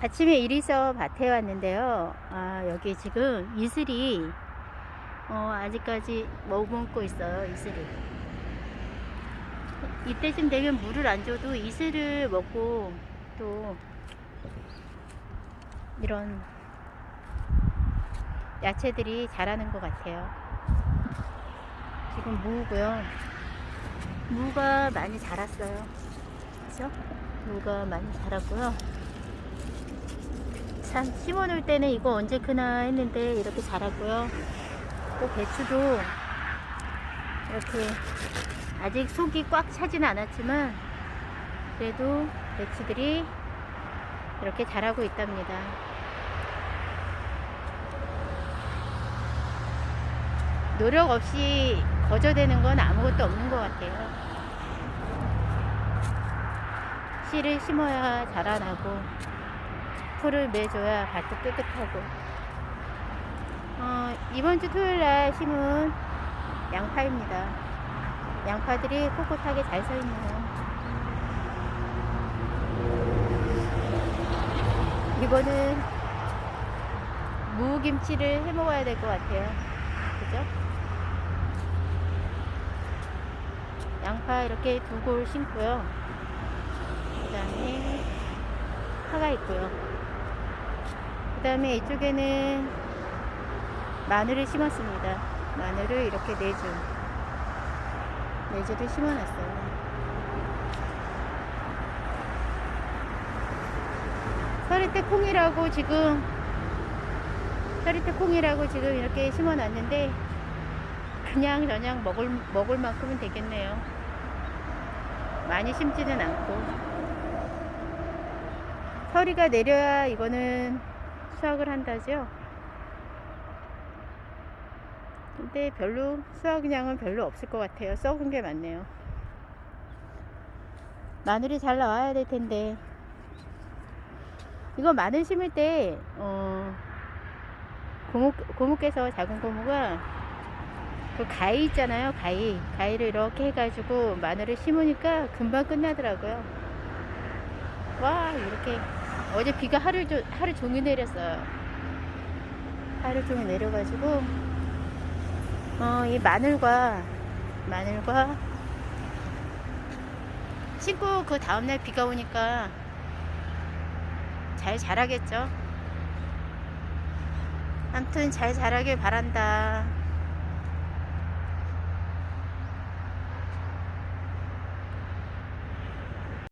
아침에 일이서 밭에 왔는데요. 아, 여기 지금 이슬이 어, 아직까지 머금고 있어요. 이슬이. 이때쯤 되면 물을 안 줘도 이슬을 먹고 또 이런 야채들이 자라는 것 같아요. 지금 무고요. 무가 많이 자랐어요. 그죠? 무가 많이 자랐고요. 참 심어 놓을 때는 이거 언제 크나 했는데 이렇게 자랐고요. 또 배추도 이렇게 아직 속이 꽉 차진 않았지만 그래도 배추들이 이렇게 자라고 있답니다. 노력 없이 거저되는 건 아무것도 없는 것 같아요. 씨를 심어야 자라나고 풀을 매줘야 밭도 깨끗하고 어, 이번 주 토요일 날 심은 양파입니다. 양파들이 꼿꼿하게 잘 서 있네요. 이거는 무김치를 해 먹어야 될 것 같아요. 그죠? 양파 이렇게 두 골 심고요. 그 다음에 파가 있고요. 그 다음에 이쪽에는 마늘을 심었습니다. 마늘을 이렇게 네 줄, 네 줄을 심어놨어요. 서리태 콩이라고 지금 서리태 콩이라고 지금 이렇게 심어놨는데 그냥 저냥 먹을 먹을 만큼은 되겠네요. 많이 심지는 않고 서리가 내려야 이거는 수확을 한다죠. 근데 별로 수확량은 별로 없을 것 같아요. 썩은 게 많네요. 마늘이 잘 나와야 될 텐데 이거 마늘 심을 때 어, 고무, 고무께서 작은 고무가 그 가위 있잖아요 가위 가위를 이렇게 해가지고 마늘을 심으니까 금방 끝나더라고요 와 이렇게 어제 비가 하루, 조, 하루 종일 내렸어요. 하루 종일 내려가지고 어, 이 마늘과 마늘과 심고 그 다음날 비가 오니까 잘 자라겠죠? 아무튼 잘 자라길 바란다